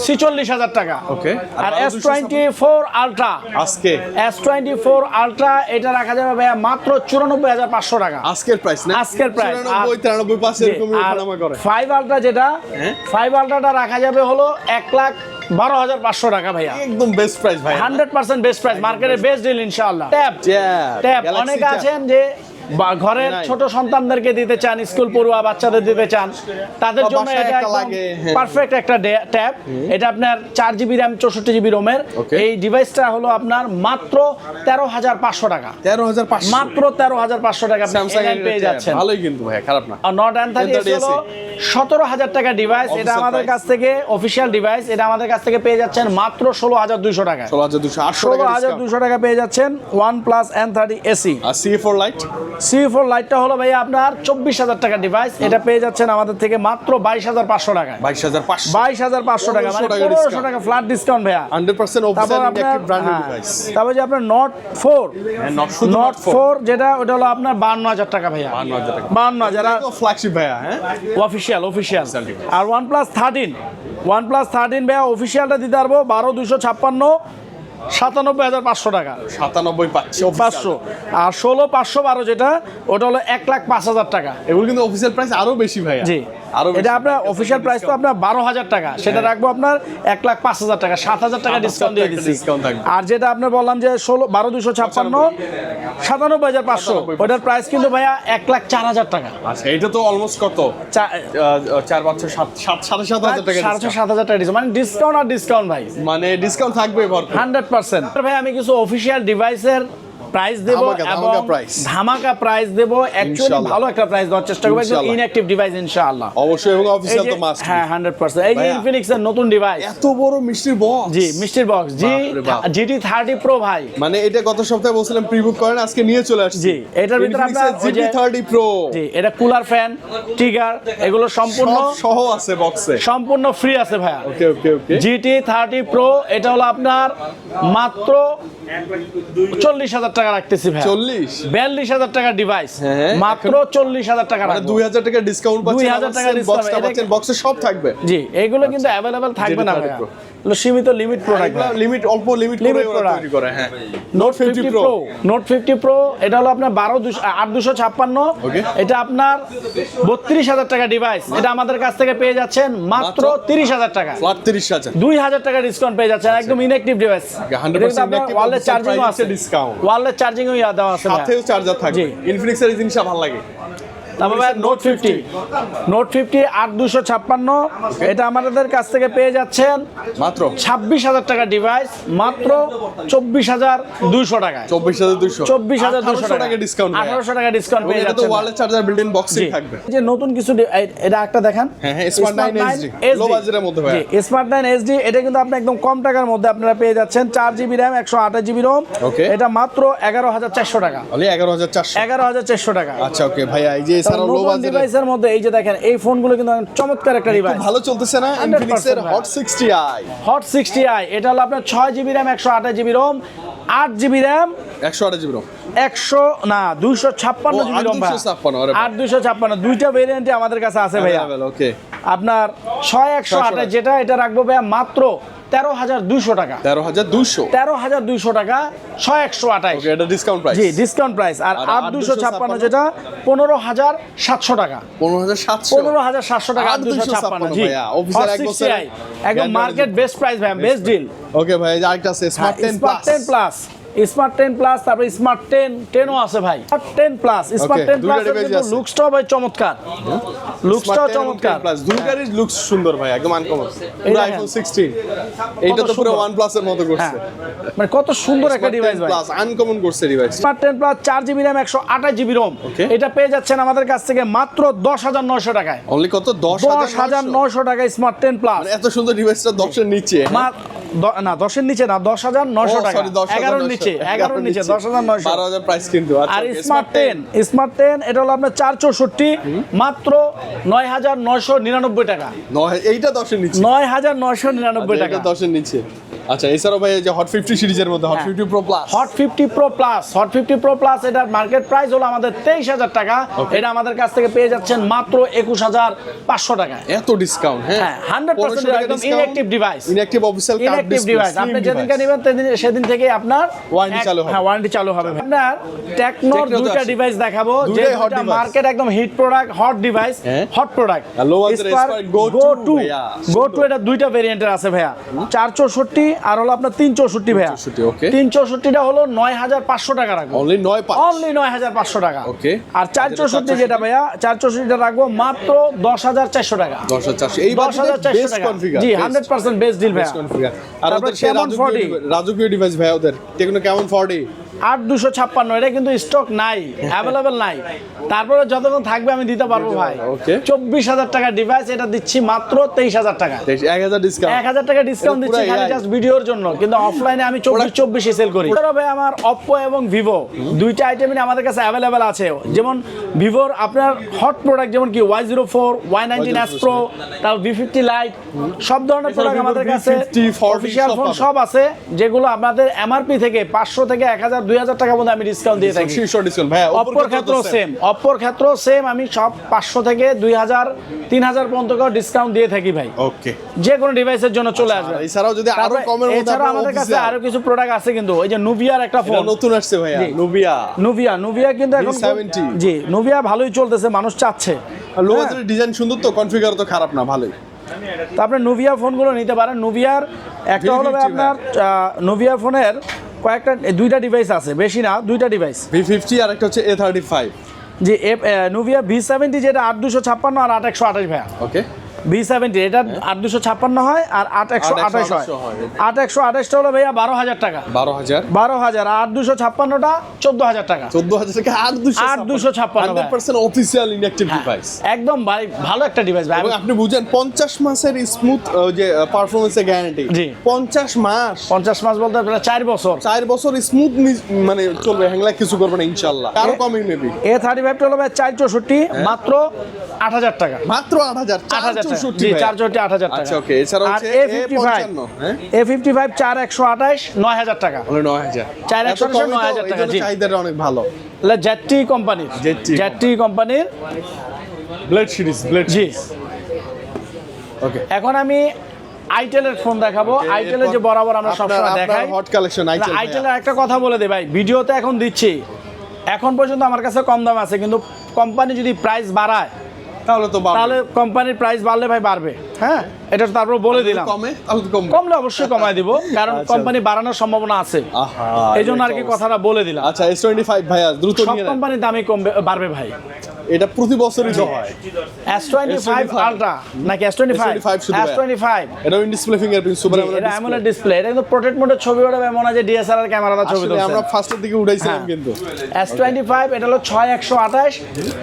ছিচল্লিশ হাজার টাকা। Okay. আর এস টোয়েন্টি ফোর আলট্রা। আজকে? এস টোয়েন্টি ফোর আলট্রা এটা রাখা যাবে ভাইয়া মাত্র চুরানব্বই হাজার পাঁচশো টাকা। আজকের প্রাইস না? আজকের প্রাইস চুরানব্বই তিরানব্বই এরকম ফাইভ আলট্রা যেটা হ্যাঁ? ফাইভ আলট্রাটা রাখা যাবে হলো এক লাখ বারো হাজার পাঁচশো টাকা ভাইয়া। একদম বেস্ট প্রাইস ভাই হান্ড্রেড পার্সেন্ট বেস্ট প্রাইস মার্কেটের বেস্ট ডিল ইনশাআল্লাহ। ট্যাপ ট্যাপ অনেকে আছেন যে বা ঘরের ছোট সন্তানদেরকে দিতে চান স্কুল পড়ুয়া বাচ্চাদের দিতে চান তাদের জন্য এটা। পারফেক্ট একটা ট্যাব এটা আপনার চার জিবি র্যাম চৌষট্টি জিবি রোমের এই ডিভাইসটা হলো আপনার মাত্র তেরো হাজার পাঁচশো টাকা। তেরো হাজার মাত্র তেরো হাজার পাঁচশো টাকা আপনি পেয়ে যাচ্ছেন। ভালোই কিন্তু ভাই খারাপ না। নট অ্যান্থারি N30 হলো সতেরো হাজার টাকা ডিভাইস এটা আমাদের কাছ থেকে অফিসিয়াল ডিভাইস এটা আমাদের কাছ থেকে পেয়ে যাচ্ছেন মাত্র ষোলো হাজার দুইশো টাকা। ষোলো হাজার দুশো টাকা দুশো পেয়ে যাচ্ছেন one plus N thirty SE আর C four lite C four লাইটটা হলো ভাই আপনার চব্বিশ হাজার টাকা ডিভাইস এটা পেয়ে যাচ্ছেন আমাদের থেকে মাত্র বাইশ হাজার পাঁচশো টাকা বাইশ হাজার বাইশ হাজার পাঁচশো টাকা মানে পনেরোশো টাকা ফ্ল্যাট ডিসকাউন্ট ভাইয়া। হান্ড্রেড পার্সেন্ট তারপর আপনার হ্যাঁ, তারপর যে আপনার নট ফোর নট ফোর যেটা ওটা হলো আপনার বান্ন হাজার টাকা ভাইয়া। 52,000 টাকা। বান্ন হাজার ফ্ল্যাগশিপ ভাইয়া হ্যাঁ? অফিসিয়াল অফিসিয়াল আর one plus thirteen one plus thirteen ভাইয়া অফিসিয়ালটা দিতে পারব বারো দুশো ছাপ্পান্ন। সাতানব্বই হাজার পাঁচশো টাকা। সাতানব্বই পাঁচশো পাঁচশো। আর ষোলো পাঁচশো বারো যেটা ওটা হলো এক লাখ পাঁচ হাজার টাকা। এগুলো কিন্তু অফিসিয়াল প্রাইস আরও বেশি ভাই জি। আরও এটা আপনার অফিসিয়াল প্রাইস তো আপনার বারো হাজার টাকা। সেটা রাখব আপনার এক লাখ পাঁচ হাজার টাকা সাত হাজার টাকা ডিসকাউন্ট দিয়ে দিচ্ছি। আর যেটা আপনার বললাম যে ষোলো বারো দুশো ছাপ্পান্ন সাতানব্বই হাজার পাঁচশো। ওটার প্রাইস কিন্তু ভাইয়া এক লাখ চার হাজার টাকা। আচ্ছা এটা তো অলমোস্ট কত? চার বছর সাত সাত সাড়ে সাত হাজার টাকা সাড়ে ছয় সাত হাজার টাকা মানে ডিসকাউন্ট আর ডিসকাউন্ট ভাই। মানে ডিসকাউন্ট থাকবে হান্ড্রেড পার্সেন্ট। ভাই আমি কিছু অফিসিয়াল ডিভাইসের প্রাইস দেব এবং ধামাকা প্রাইস দেব। অ্যাকচুয়ালি ভালো একটা প্রাইস দেওয়ার চেষ্টা করব। একদম। ইনঅ্যাক্টিভ ডিভাইস ইনশাআল্লাহ। অবশ্যই এবং অফিসিয়াল তো মাস্ট হ্যাঁ হান্ড্রেড পার্সেন্ট এই যে। ইনফিনিক্স এর নতুন ডিভাইস এত বড় মিষ্টির বক্স জি মিষ্টির বক্স জি জিটি থার্টি প্রো ভাই। মানে এটা গত সপ্তাহে বলছিলাম প্রিবুক করেন আজকে নিয়ে চলে আসছি। জি, এটার ভিতরে আপনার জিটি যে- থার্টি প্রো জি এটা কুলার ফ্যান ট্রিগার এগুলো সম্পূর্ণ সহ আছে বক্সে সম্পূর্ণ ফ্রি আছে ভাইয়া। Okay okay okay. GT thirty pro এটা হলো আপনার মাত্র চল্লিশ হাজার টাকা রাখতেছি ভাই। চল্লিশ? বিয়াল্লিশ হাজার টাকা ডিভাইস হ্যাঁ, মাত্র চল্লিশ হাজার টাকা মানে রাখব। দুই হাজার টাকা ডিসকাউন্ট পাচ্ছেন 2000 টাকা ডিসকাউন্ট বক্সটা পাচ্ছেন বক্সে সব থাকবে। জি এগুলো কিন্তু अवेलेबल থাকবে না যেটা ভাইয়া 30 Pro। এগুলো সীমিত লিমিট প্রোডাক্ট লিমিট অল্প লিমিট product। তৈরি করে হ্যাঁ। Note fifty pro note fifty pro এটা হলো আপনার বারো দুশো আট দুশো ছাপ্পান্ন। Okay. এটা আপনার বত্রিশ হাজার টাকা ডিভাইস এটা আমাদের কাছ থেকে পেয়ে যাচ্ছেন মাত্র মাত্র? তিরিশ হাজার টাকা। ফ্ল্যাট তিরিশ হাজার। দুই হাজার টাকা ডিসকাউন্ট পেয়ে যাচ্ছেন। একদম ইনঅ্যাক্টিভ ডিভাইস 100% inactive ওয়ালের official আছে। discount। ওয়ালের চার্জিংও ইয়া দেওয়া আছে সাথেও চার্জার থাকবে। ইনফিনিক্সের জিনিসটা ভালো লাগে। তারপর ভাই নোট ফিফটি নোট ফিফটি আট দুশো ছাপ্পান্ন। এটা আমাদের কাছ থেকে পেয়ে যাচ্ছেন মাত্র? ছাব্বিশ হাজার টাকা ডিভাইস মাত্র চব্বিশ হাজার দুইশো টাকায়। চব্বিশ হাজার দুইশো। চব্বিশ হাজার দুশো টাকা ডিসকাউন্ট আঠারোশো টাকা ডিসকাউন্ট পেয়ে যাচ্ছেন। ওয়ালের চার্জার বিল্ডিং বক্সে। থাকবে। যে নতুন কিছু এটা একটা দেখান। Smart 9 SD, মধ্যে ভাইয়া। স্মার্ট নাইন এসডি এটা কিন্তু আপনি একদম কম টাকার মধ্যে আপনারা পেয়ে যাচ্ছেন। চার জিবি র্যাম একশো আঠাশ জিবি রোম. এটা মাত্র এগারো হাজার চারশো টাকা। এগারো হাজার চারশো। এগারো হাজার চারশো টাকা। আচ্ছা ওকে ভাইয়া এই যে এছাড়াও লো বাজেট ডিভাইসের মধ্যে এই যে দেখেন এই ফোনগুলো কিন্তু চমৎকার একটা ডিভাইস ভালো চলতেছে না? ইনফিনিক্স এর hot sixty i hot sixty i এটা হলো আপনার ছয় জিবি র্যাম একশো আঠাশ জিবি রোম আট জিবি র্যাম একশো জিবি জিবি একশো না দুইশো ছাপ্পান্ন জিবি 256 আরে দুইশো ছাপ্পান্ন দুইটা ভেরিয়েন্টে আমাদের কাছে আছে ভাইয়া। ওকে আপনার ছয় একশো আঠাশ যেটা এটা রাখব ভাইয়া মাত্র তেরো হাজার দুইশো টাকা। তেরো হাজার দুশো তেরো হাজার দুইশো টাকা ছয় একশো আঠাশ। এটা ডিসকাউন্ট প্রাইস জি ডিসকাউন্ট প্রাইস আর আট দুশো ছাপ্পান্ন যেটা পনেরো হাজার সাতশো টাকা। পনেরো হাজার সাতশো। পনেরো হাজার সাতশো টাকা আট দুশো ছাপ্পান্ন জি। ভাইয়া, official এক 460i, বছরের একদম মার্কেট বেস্ট প্রাইস ভাই বেস্ট ডিল ওকে ভাই আরেকটা আছে smart ten plus smart ten plus তারপরে স্মার্ট টেন টেনও আছে ভাই। Ten plus smart ten plus. লুকসটাও ভাই চমৎকার। লুকসটাও চমৎকার। প্লাস দুইটারই লুকস সুন্দর ভাই একদম আনকমন পুরো আইফোন 16 এইটা তো পুরো। ওয়ান প্লাসের মতো হ্যাঁ। করছে মানে কত সুন্দর একটা ডিভাইস ভাই। প্লাস আনকমন করছে ডিভাইস স্মার্ট টেন প্লাস চার জিবি র্যাম একশো আঠাশ জিবি রোম এটা পেয়ে যাচ্ছেন আমাদের কাছ থেকে মাত্র দশ হাজার নয়শো টাকায়। অনলি কত? দশ হাজার 10900 নয়শো। টাকায় স্মার্ট টেন প্লাস এত সুন্দর ডিভাইসটা 10 এর নিচে হ্যাঁ? না দশের নিচে না দশ হাজার টাকা। এগারোর নিচে এগারোর নিচে দশ হাজার নয়শো। 12,000 প্রাইস কিন্তু আচ্ছা, আর স্মার্ট টেন স্মার্ট টেন এটা হলো আপনার চার চৌষট্টি মাত্র নয় হাজার নয়শো নিরানব্বই টাকা। নয় এইটা 10 এর নিচে। নয় হাজার নয়শো নিরানব্বই আচ্ছা, টাকা। এটা 10 এর নিচে। আচ্ছা এছাড়াও ভাই যে হট 50 সিরিজের মধ্যে হট হ্যাঁ। 50 pro plus hot fifty pro plus hot fifty pro plus এটার মার্কেট প্রাইস হলো আমাদের তেইশ হাজার টাকা। এটা আমাদের কাছ থেকে পেয়ে যাচ্ছেন মাত্র একুশ হাজার পাঁচশো টাকায়। এত ডিসকাউন্ট হ্যাঁ। হ্যাঁ hundred percent inactive device inactive official card inactive device আপনি যেদিনকে নেবেন সেদিন থেকে আপনার এক- চালু হবে। হ্যাঁ ওয়ারেন্টি চালু হবে। আপনার টেকনোর আছে। ডিভাইস দেখাবো। যে। মার্কেট একদম hit product hot device. Hot product go to go to এটা দুইটা ভেরিয়েন্টের আছে ভাইয়া। চার চৌষট্টি আর হলো আপনার তিন চৌষট্টি ভাইয়া। 64, okay. তিন চৌষট্টিটা হলো নয় হাজার পাঁচশো টাকা রাখব। অনলি 9 অনলি নয় হাজার পাঁচশো টাকা। Okay. আর চার চৌষট্টি 464 যেটা ভাইয়া চার চৌষট্টিটা রাখব মাত্র দশ হাজার চারশো টাকা। 10400 এই দশ হাজার চারশো বেস্ট টাকা। কনফিগার জি হান্ড্রেড পার্সেন্ট বেস্ট ডিল ভাইয়া। কনফিগার আর ওদের সেই কেমন 40? রাজকীয় ডিভাইস ভাই ওদের টেকনো কেমন 40 আট দুশো ছাপ্পান্ন এটা কিন্তু স্টক নাই অ্যাভেলেবেল নাই। তারপরে যতক্ষণ থাকবে আমি দিতে পারব ভাই। চব্বিশ হাজার টাকা ডিভাইস এটা দিচ্ছি মাত্র তেইশ হাজার টাকা। 1000 ডিসকাউন্ট এক হাজার টাকা ডিসকাউন্ট দিচ্ছি খালি জাস্ট ভিডিওর জন্য কিন্তু অফলাইনে আমি চব্বিশ চব্বিশে সেল করি। তবে আমার অপ্পো এবং ভিভো দুইটা আইটেমই আমাদের কাছে অ্যাভেলেবেল আছে। যেমন ভিভোর আপনার হট প্রোডাক্ট যেমন কি Y zero four Y nineteen S pro তারপর ভি ফিফটি লাইট সব ধরনের প্রোডাক্ট আমাদের কাছে অফিসিয়াল ফোন সব আছে যেগুলো আপনাদের এমআরপি থেকে পাঁচশো থেকে এক হাজার দুই হাজার টাকা মধ্যে আমি ডিসকাউন্ট দিয়ে থাকি। শীর্ষ ডিসকাউন্ট ভাই অপ্পোর ক্ষেত্রেও সেম অপ্পোর ক্ষেত্রেও সেম আমি সব পাঁচশো থেকে দুই হাজার তিন হাজার পর্যন্ত ডিসকাউন্ট দিয়ে থাকি ভাই। ওকে যে কোনো ডিভাইসের জন্য চলে আসবে। এছাড়াও যদি আরও কমের মধ্যে আমাদের কাছে আরও কিছু প্রোডাক্ট আছে কিন্তু ওই যে নুভিয়ার একটা ফোন নতুন আসছে ভাইয়া জি। নুবিয়া নুভিয়া নুভিয়া কিন্তু এখন খুব- V70 জি নুভিয়া ভালোই চলতেছে মানুষ চাচ্ছে। লো। বাজেটের ডিজাইন সুন্দর তো কনফিগার তো খারাপ না ভালোই। তো আপনি নুভিয়া ফোনগুলো নিতে পারেন নুভিয়ার একটা হলো ভাই V50 আপনার নুভিয়া ফোনের কয়েকটা দুইটা ডিভাইস আছে বেশি না দুইটা ডিভাইস ভি ফিফটি আর একটা হচ্ছে এ থার্টি ফাইভ যে নুভিয়া ভি সেভেন্টি যেটা আট দুশো ছাপ্পান্ন আর আট একশো আঠাশ ভাইয়া। ওকে ভি সেভেন্টি এটা আট দুশো ছাপ্পান্ন হয় আর আট একশো আঠাশ হয়। আট একশো আঠাশটা হলো ভাইয়া বারো হাজার টাকা। বারো হাজার। বারো হাজার আট দুশো ছাপ্পান্নটা চোদ্দ হাজার টাকা। চোদ্দ হাজার থেকে আট দুশো আট দুশো ছাপ্পান্ন পার্সেন্ট অফিসিয়াল ইনঅ্যাক্টিভ ডিভাইস একদম ভাই ভালো একটা ডিভাইস ভাই। আপনি বুঝেন পঞ্চাশ মাসের স্মুথ যে পারফরমেন্সের গ্যারান্টি জি। পঞ্চাশ মাস। পঞ্চাশ মাস বলতে প্রায় চার বছর। চার বছর স্মুথ মানে চলবে হ্যাংলা কিছু করবে না ইনশাল্লাহ। কারও কমই নেবি এ থার্টি ফাইভটা হলো ভাই চার চৌষট্টি মাত্র আট হাজার টাকা। মাত্র আট হাজার আট হাজার টাকা। জি চার আট হাজার টাকা। আচ্ছা ওকে এছাড়া হচ্ছে এ ফিফটি ফাইভ হ্যাঁ? এ ফিফটি ফাইভ চার একশো আঠাশ নয় হাজার টাকা। নয় হাজার। চার একশো এত নয় হাজার টাকা, জন্য জি। চাহিদাটা অনেক ভালো। জেটটি কোম্পানির ZTE কোম্পানির ব্লেড সিরিজ ব্লেড জি। ওকে এখন আমি আইটেলের ফোন দেখাবো। আইটেলের যে বরাবর আমরা সবসময় দেখাই হট কালেকশন আইটেল আইটেলের একটা কথা বলে দে ভাই ভিডিওতে এখন দিচ্ছি। এখন পর্যন্ত আমার কাছে কম দাম আছে কিন্তু কোম্পানি যদি প্রাইস বাড়ায় তাহলে তো। তাহলে কোম্পানির প্রাইস বাড়লে ভাই বাড়বে হ্যাঁ এটা তারপর বলে দিলাম। কমে কমলে অবশ্যই কমায় দিব কারণ আচ্ছা। কোম্পানি বাড়ানোর সম্ভাবনা আছে। এই জন্য আর কি কথাটা বলে দিলাম। আচ্ছা এস টোয়েন্টি ফাইভ ভাইয়া দ্রুত সব কোম্পানির দামই কমবে বাড়বে ভাই। এটা প্রতি বছরই তো হয়। এস টোয়েন্টি ফাইভ আলট্রা নাকি S twenty five S twenty five এটা ইন ডিসপ্লে ফিঙ্গারপ্রিন্ট সুপার এটা অ্যামোলেড ডিসপ্লে এটা কিন্তু প্রোটেক্ট মোডের ছবি ওটা মনে হয় যে ডিএসএলআর ক্যামেরাটা ছবি তুলছে। আমরা ফার্স্টের দিকে উঠাইছিলাম হ্যাঁ। কিন্তু। এস টোয়েন্টি ফাইভ এটা হলো ছয় একশো আঠাশ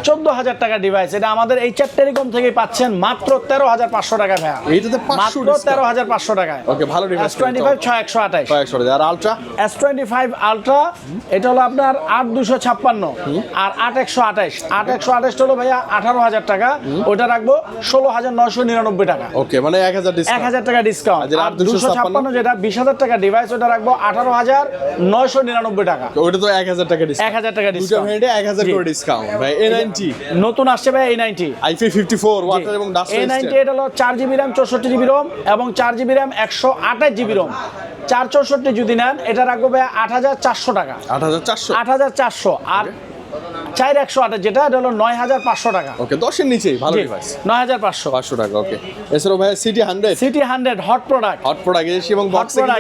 চোদ্দ হাজার টাকা ডিভাইস এটা আমাদের এই চার টেলিকম থেকে পাচ্ছেন মাত্র তেরো হাজার পাঁচশো টাকা। টাকা ভাইয়া। এইটাতে 500 মাত্র discount। তেরো হাজার পাঁচশো টাকায়। ওকে ভালো ডিভাইস টোয়েন্টি ফাইভ ছয় একশো আঠাশ। কয়েকশো টাকা। আর ultra S twenty five ultra এটা হলো আপনার আট দুশো ছাপ্পান্ন। আর আট একশো আঠাশ। আট একশো আঠাশ হলো ভাইয়া আঠারো হাজার টাকা। ওটা রাখব ষোলো হাজার নয়শো নিরানব্বই টাকা। ওকে মানে এক হাজার এক ডিসকাউন্ট হাজার টাকা ডিসকাউন্ট আর যেটা আর 856 দুশো ছাপ্পান্ন? যেটা বিশ হাজার টাকা ডিভাইস ওটা রাখব আঠারো হাজার নয়শো নিরানব্বই টাকা। ওটা তো এক হাজার টাকা ডিসকাউন্ট হাজার টাকা ডিসকাউন্ট এক হাজার করে ডিসকাউন্ট ভাই এ নাইনটি নতুন আসছে ভাই এই ninety IP fifty four water এবং ডাস্ট এ নাইনটি এটা হলো চার জিবি র্যাম চৌষট্টি জিবি রোম এবং চার জিবি র্যাম একশো আঠাশ জিবি রোম চার চৌষট্টি যদি নেন এটা রাখব ভাই আট হাজার চারশো টাকা। আট হাজার চারশো? আট হাজার চারশো। আর চার একশো আঠাশ যেটা এটা হলো নয় হাজার পাঁচশো টাকা। ওকে দশের নিচেই ভালো ডিভাইস নয় হাজার পাঁচশো। পাঁচশো টাকা ওকে এছাড়াও ভাই city hundred city hundred hot product hot product AC এবং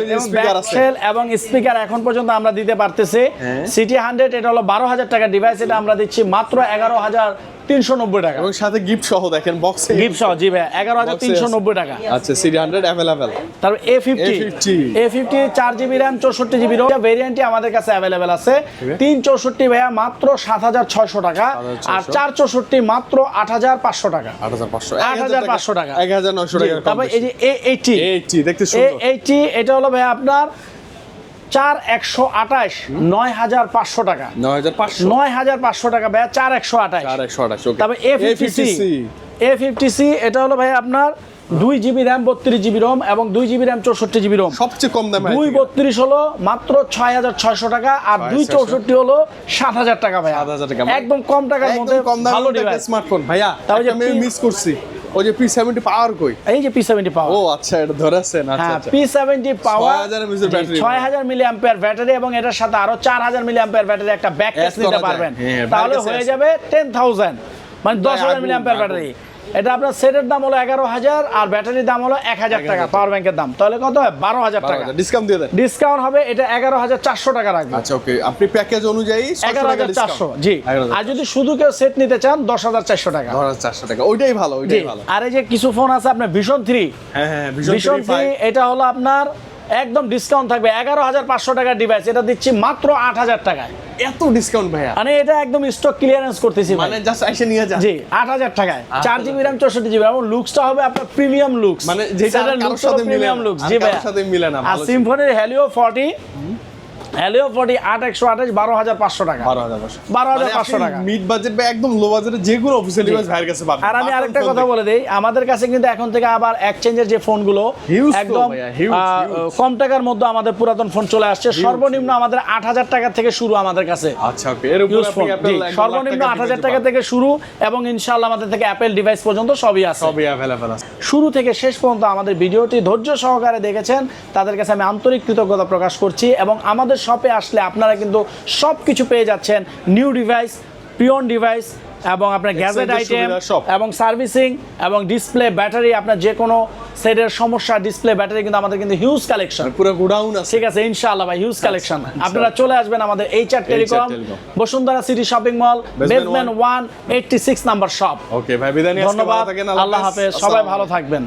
এবং স্পিকার আছে। এবং স্পিকার এখন পর্যন্ত আমরা দিতে পারতেছি। হ্যাঁ। সিটি হান্ড্রেড এটা হলো বারো হাজার টাকা ডিভাইস এটা আমরা দিচ্ছি মাত্র এগারো হাজার তিনশো নব্বই টাকা। এবং সাথে গিফট সহ দেখেন বক্সে গিফট সহ জি ভাই এগারো হাজার তিনশো নব্বই টাকা। আচ্ছা সিটি হান্ড্রেড অ্যাভেলেবেল তারপর এ ফিফটি এ ফিফটি চার জিবি র্যাম চৌষট্টি জিবি রোম। ভেরিয়েন্টটি আমাদের কাছে অ্যাভেলেবেল আছে। তিন চৌষট্টি ভাইয়া মাত্র সাত হাজার ছয়শো টাকা। আর চার চৌষট্টি মাত্র আট হাজার পাঁচশো টাকা। আট হাজার পাঁচশো। 8,500 টাকা। এক হাজার নয়শো টাকা তারপর এই যে এ এইটি এইটি দেখতে এ এইটি এটা হলো ভাইয়া আপনার চার একশো আঠাশ নয় হাজার পাঁচশো টাকা। নয় হাজার পাঁচশো। নয় হাজার পাঁচশো টাকা ভাইয়া চার একশো আঠাশ। চার একশো আঠাশ তারপর A fifty C A fifty C এটা হলো ভাই আপনার দুই জিবি র্যাম বত্রিশ জিবি রোম এবং দুই জিবি র্যাম চৌষট্টি জিবি রোম সবচেয়ে কম দামে দুই বত্রিশ হলো মাত্র ছয় হাজার ছয়শো টাকা আর দুই চৌষট্টি হলো সাত হাজার টাকা ভাই সাত হাজার টাকা। একদম কম টাকার মধ্যে কম দামে স্মার্টফোন ভাইয়া। আমি মিস করছি। ওই যে পি সেভেন্টি পাওয়ার কই? এই যে পি সেভেন্টি ও আচ্ছা এটা ধরেছেন হ্যাঁ P seventy power 6000 mAh battery. ছয় হাজার মিলি অ্যাম্পিয়ার ব্যাটারি এবং এটার সাথে আরও চার হাজার মিলি অ্যাম্পিয়ার ব্যাটারি একটা ব্যাক নিতে পারবেন। হ্যাঁ, তাহলে হয়ে যাবে টেন থাউজেন্ড মানে দশ হাজার মিলি অ্যাম্পিয়ার ব্যাটারি এটা আপনার সেটের দাম হলো এগারো হাজার আর ব্যাটারির দাম হলো এক হাজার টাকা পাওয়ার ব্যাংকের দাম। তাহলে কত হয়? বারো হাজার টাকা। ডিসকাউন্ট দিয়ে দেন। ডিসকাউন্ট হবে এটা এগারো হাজার চারশো টাকা রাখবে। আচ্ছা ওকে আপনি প্যাকেজ অনুযায়ী এগারো হাজার চারশো জি। আর যদি শুধু কেউ সেট নিতে চান দশ হাজার চারশো টাকা। চারশো টাকা। ওইটাই ভালো ওইটাই ভালো। আর এই যে কিছু ফোন আছে আপনার ভীষণ থ্রি হ্যাঁ হ্যাঁ ভীষণ থ্রি এটা হলো আপনার একদম ডিসকাউন্ট থাকবে। এগারো হাজার পাঁচশো টাকার ডিভাইস এটা দিচ্ছি মাত্র আট হাজার টাকায়। এত ডিসকাউন্ট ভাইয়া। মানে এটা একদম স্টক ক্লিয়ারেন্স করতেছি মানে জাস্ট এসে নিয়ে যান। জি আট হাজার টাকায়। চার জিবি র্যাম চৌষট্টি জিবি এবং লুকসটা হবে আপনার প্রিমিয়াম লুকস মানে যেটা মিলে প্রিমিয়াম। লুকস জি ভাইয়া। সাথে মিলে না, আর সিম্ফনির হ্যালিও ফর্টি হ্যালিও ফর্টি আট একশো আঠাশ বারো হাজার পাঁচশো টাকা। বারো হাজার পাঁচশো। বারো হাজার পাঁচশো টাকা। মিড বাজেট বা একদম লো বাজেটে যে কোনো অফিসিয়াল ডিভাইস ভাইয়ের কাছে পাবেন। আর আমি আরেকটা কথা বলে দেই আমাদের কাছে কিন্তু এখন থেকে আবার এক্সচেঞ্জের যে ফোনগুলো একদম। কম টাকার মধ্যে আমাদের পুরাতন ফোন চলে আসছে। সর্বনিম্ন আমাদের আট হাজার টাকা থেকে শুরু আমাদের কাছে। আচ্ছা সর্বনিম্ন আট হাজার টাকা থেকে শুরু এবং ইনশাআল্লাহ আমাদের থেকে অ্যাপেল ডিভাইস পর্যন্ত সবই আছে। সবই অ্যাভেলেবেল আছে। শুরু থেকে শেষ পর্যন্ত আমাদের ভিডিওটি ধৈর্য সহকারে দেখেছেন তাদের কাছে আমি আন্তরিক কৃতজ্ঞতা প্রকাশ করছি এবং আমাদের শপে আসলে আপনারা কিন্তু সব কিছু পেয়ে যাচ্ছেন নিউ ডিভাইস পিওন ডিভাইস এবং আপনার গ্যাজেট আইটেম এবং সার্ভিসিং এবং ডিসপ্লে ব্যাটারি আপনার যে কোনো সেটের সমস্যা ডিসপ্লে ব্যাটারি কিন্তু আমাদের কিন্তু হিউজ কালেকশন পুরো গোডাউন আছে। ঠিক আছে ইনশাআল্লাহ ভাই হিউজ কালেকশন আপনারা চলে আসবেন আমাদের H R telecom Bashundhara city shopping mall basement one eighty six number shop okay ভাই বিদায় নিয়ে ধন্যবাদ আল্লাহ হাফেজ। সবাই ভালো থাকবেন।